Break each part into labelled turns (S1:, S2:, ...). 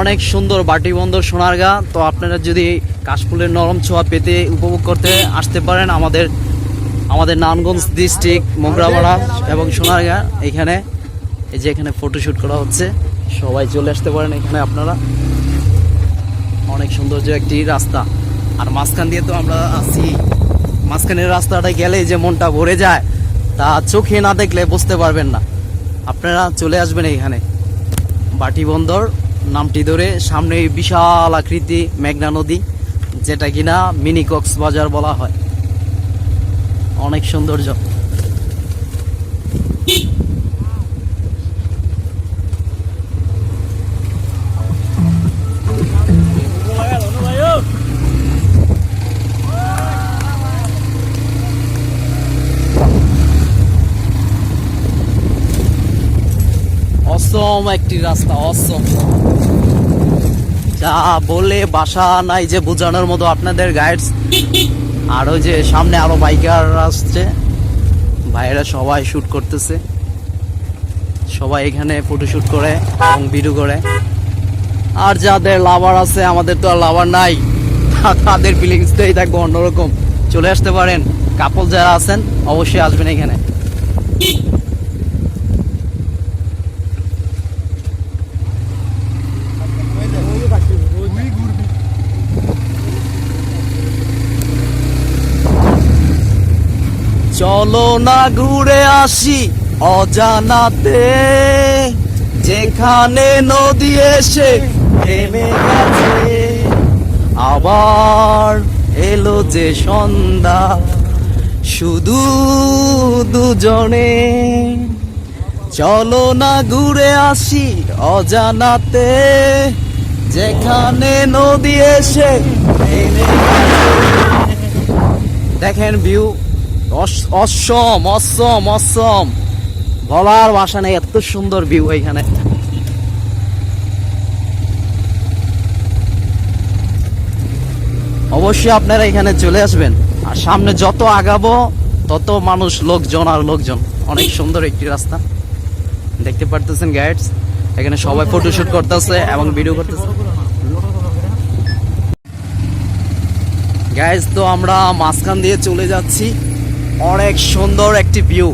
S1: অনেক সুন্দর বাটি বন্দর সোনারগা। তো আপনারা যদি কাশফুলের নরম ছোঁয়া পেতে উপভোগ করতে আসতে পারেন আমাদের আমাদের নানগঞ্জ ডিস্ট্রিক্ট মোগরাপাড়া এবং সোনারগা। এখানে, এই যে এখানে ফটোশ্যুট করা হচ্ছে, সবাই চলে আসতে পারেন এখানে আপনারা। অনেক সৌন্দর্য একটি রাস্তা। আর মাঝখান দিয়ে তো আমরা আছি। মাঝখানের রাস্তাটা গেলে যে মনটা ভরে যায়, তা চোখে না দেখলে বুঝতে পারবেন না। আপনারা চলে আসবেন এখানে। বাটি বন্দর নামটি ধরে সামনে বিশাল আকৃতি মেঘনা নদী, যেটা কিনা মিনি কক্সবাজার বলা হয়। অনেক সৌন্দর্য। অসম একটি রাস্তা, অসম। যা বলে বাসা নাই যে বোঝানোর মতো আপনাদের গাইডস আর ওই যে সামনে আরও বাইকার আসছে, ভাইয়েরা সবাই শুট করতেছে। সবাই এখানে ফটো শুট করে এবং ভিডিও করে। আর যাদের লাভার আছে, আমাদের তো আর লাভার নাই। তাদের ফিলিংসটাই থাকবে অন্যরকম। চলে আসতে পারেন। কাপল যারা আছেন, অবশ্যই আসবেন এখানে। চলো না ঘুরে আসি অজানাতে। যেখানে নদী এসে থেমে গেছে। আবার এলো যে সন্ধ্যা, শুধু দুজনে। চলো না ঘুরে আসি অজানাতে। যেখানে নদী এসে দেখেন ভিউ। অসম অসম অসম। বলার বাসা নেই, এত সুন্দর ভিউ এখানে। অবশ্যই আপনারা এখানে চলে আসবেন। আর সামনে যত আগাবো, তত মানুষ, লোকজন আর লোকজন। অনেক সুন্দর একটি রাস্তা। দেখতে পারতেছেন গাইডস এখানে সবাই ফটোশুট করতেছে এবং ভিডিও করতেছে। গাইজ তো আমরা মাঝখান দিয়ে চলে যাচ্ছি। অনেক সুন্দর একটি ভিউ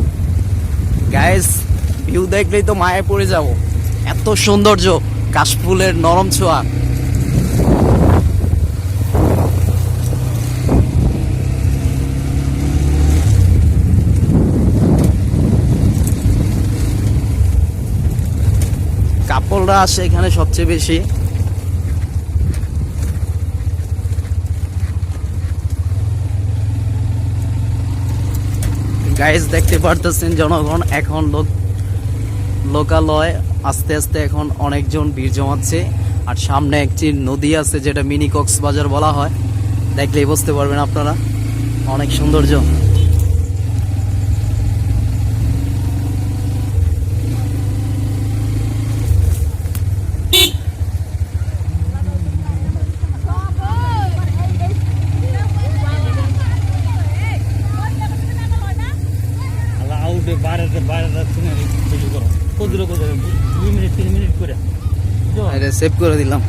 S1: গাইজ ভিউ দেখলেই তো মায়ে পড়ে যাব। এত সৌন্দর্য, কাশফুলের নরম ছোঁয়া। কাপড়রা আসে এখানে সবচেয়ে বেশি। গাইজ দেখতে পারতেছেন জনগণ, এখন লোক, লোকালয়, আস্তে আস্তে এখন অনেকজন ভিড় জমাচ্ছে। আর সামনে একটি নদী আছে, যেটা মিনি কক্সবাজার বলা হয়। দেখলেই বুঝতে পারবেন আপনারা। অনেক সৌন্দর্য।
S2: বাইরে বাইরে শুনে কিছু করো কদুরে দুই মিনিট তিন মিনিট করে।
S1: সেভ করে দিলাম।